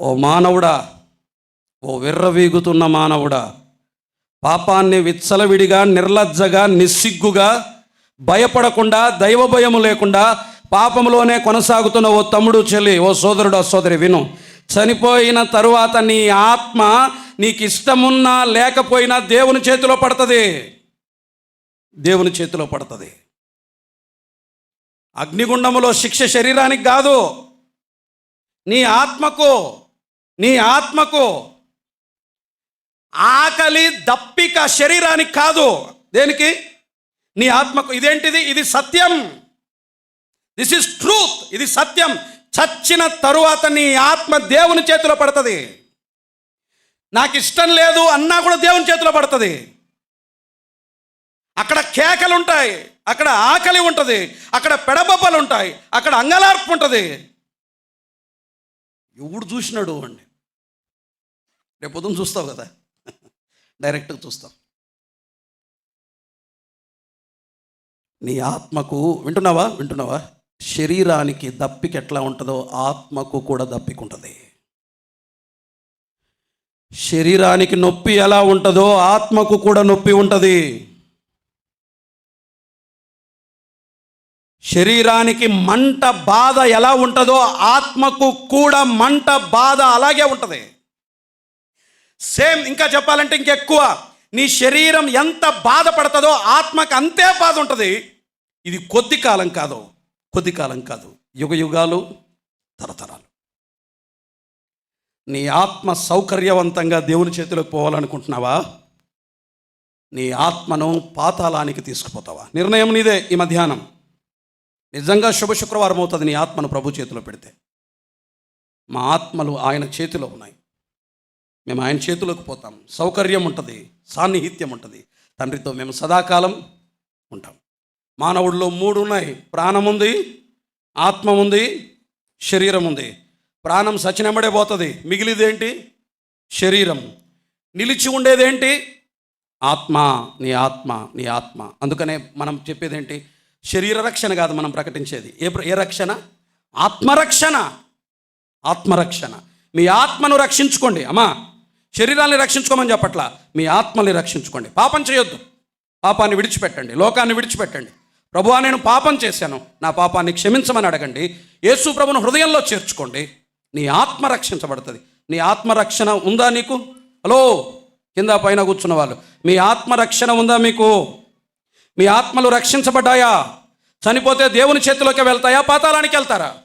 ఓ మానవుడా ఓ విర్రవీగుతున్న మానవుడా పాపాన్ని విచ్చలవిడిగా నిర్లజ్జగా నిస్సిగ్గుగా భయపడకుండా దైవ భయము లేకుండా పాపంలోనే కొనసాగుతున్న ఓ తమ్ముడు చెల్లి ఓ సోదరుడు ఆ సోదరి విను. చనిపోయిన తరువాత నీ ఆత్మ నీకు ఇష్టమున్నా లేకపోయినా దేవుని చేతిలో పడుతుంది. దేవుని చేతిలో పడుతుంది. అగ్నిగుండములో శిక్ష శరీరానికి కాదు. నీ ఆత్మకు నీ ఆత్మకు ఆకలి దప్పిక శరీరానికి కాదు. దేనికి? నీ ఆత్మకు. ఇదేంటిది? ఇది సత్యం. దిస్ ఇస్ ట్రూత్ ఇది సత్యం. చచ్చిన తరువాత నీ ఆత్మ దేవుని చేతిలో పడుతుంది. నాకు ఇష్టం లేదు అన్నా కూడా దేవుని చేతిలో పడుతుంది. అక్కడ కేకలు ఉంటాయి. అక్కడ ఆకలి ఉంటుంది. అక్కడ పెడబొబ్బలు ఉంటాయి. అక్కడ అంగలార్పు ఉంటుంది. ఎవడు చూసినాడు అండి రేపు పొద్దున్న చూస్తావు కదా. డైరెక్ట్గా చూస్తాం నీ ఆత్మకు వింటున్నావా? వింటున్నావా? శరీరానికి దప్పిక ఎట్లా ఉంటుందో ఆత్మకు కూడా దప్పిక ఉంటుంది. శరీరానికి నొప్పి ఎలా ఉంటుందో ఆత్మకు కూడా నొప్పి ఉంటుంది. శరీరానికి మంట బాధ ఎలా ఉంటుందో ఆత్మకు కూడా మంట బాధ అలాగే ఉంటుంది. సేమ్ ఇంకా చెప్పాలంటే ఇంకెక్కువ. నీ శరీరం ఎంత బాధపడుతుందో ఆత్మకు అంతే బాధ ఉంటుంది. ఇది కొద్ది కాలం కాదు కొద్ది కాలం కాదు. యుగ యుగాలు తరతరాలు. నీ ఆత్మ సౌకర్యవంతంగా దేవుని చేతిలోకి పోవాలనుకుంటున్నావా? నీ ఆత్మను పాతాళానికి తీసుకుపోతావా? నిర్ణయం నీదే ఈ మధ్యాహ్నం. నిజంగా శుభ శుక్రవారం అవుతుంది నీ ఆత్మను ప్రభు చేతిలో పెడితే. మా ఆత్మలు ఆయన చేతిలో ఉన్నాయి. మేము ఆయన చేతిలోకి పోతాం. సౌకర్యం ఉంటుంది సాన్నిహిత్యం ఉంటుంది. తండ్రితో మేము సదాకాలం ఉంటాం. మానవుడిలో మూడు ఉన్నాయి. ప్రాణం ఉంది ఆత్మ ఉంది శరీరం ఉంది. ప్రాణం సచినమ్మడే పోతుంది. మిగిలిదేంటి? శరీరం. నిలిచి ఉండేదేంటి? ఆత్మ నీ ఆత్మ నీ ఆత్మ. అందుకనే మనం చెప్పేదేంటి? శరీర రక్షణ కాదు మనం ప్రకటించేది. ఏ ప్ర- ఏ రక్షణ? ఆత్మరక్షణ. ఆత్మరక్షణ. మీ ఆత్మను రక్షించుకోండి. అమ్మా శరీరాన్ని రక్షించుకోమని చెప్పట్లా. మీ ఆత్మల్ని రక్షించుకోండి. పాపం చేయొద్దు. పాపాన్ని విడిచిపెట్టండి. లోకాన్ని విడిచిపెట్టండి. ప్రభువా నేను పాపం చేశాను. నా పాపాన్ని క్షమించమని అడగండి. యేసు ప్రభును హృదయంలో చేర్చుకోండి. నీ ఆత్మ రక్షించబడుతుంది. నీ ఆత్మరక్షణ ఉందా నీకు? హలో కింద పైన కూర్చున్న వాళ్ళు. మీ ఆత్మరక్షణ ఉందా మీకు? మీ ఆత్మలు రక్షించబడ్డాయా? చనిపోతే దేవుని చేతిలోకి వెళ్తాయా? పాతాళానికి వెళ్తారా?